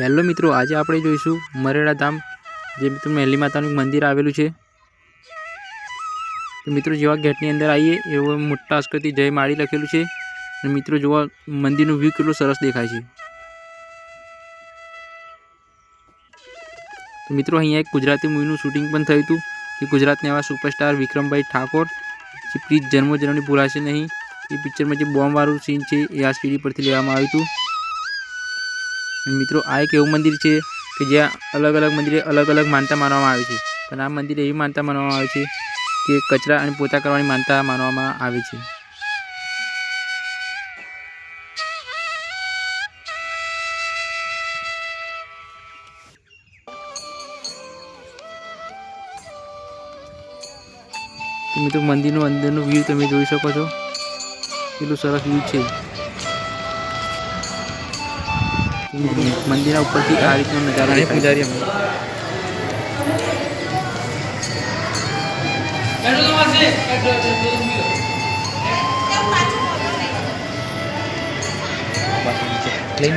Hello મિત્રો, આજે આપણે જોઈશું મરેડા ધામ, જે મિત્રો મહેલી માતાનું મંદિર આવેલું છે. મિત્રો, જેવા ગેટની અંદર આવીએ, એવો મોટા અક્ષરથી જય માળી લખેલું છે. અને મિત્રો, જોવા, મંદિરનું વ્યૂ કેટલું સરસ દેખાય છે. તો મિત્રો, અહીંયા એક ગુજરાતી મૂવીનું શૂટિંગ પણ થયું હતું, કે ગુજરાતના એવા સુપરસ્ટાર વિક્રમભાઈ ઠાકોર, જે પ્લીઝ જન્મો જન્મની ભૂલાશે નહીં. એ પિક્ચરમાં જે બોમ્બવાળું સીન છે, એ આ સીડી પરથી લેવામાં આવ્યું હતું. મિત્રો, આ એક એવું મંદિર છે કે જ્યાં અલગ અલગ મંદિરે અલગ અલગ માનતા માનવામાં આવે છે. પણ આ મંદિરે એવી માનતા માનવામાં આવે છે કે કચરા અને પોતા કરવાની માનતા માનવામાં આવે છે. મિત્રો, મંદિરનું અંદરનું વ્યૂ તમે જોઈ શકો છો. કેટલું સરસ વ્યૂ છે. મંદિરના ઉપરથી આ રીતનો નજારો પૂજારી પ્લેન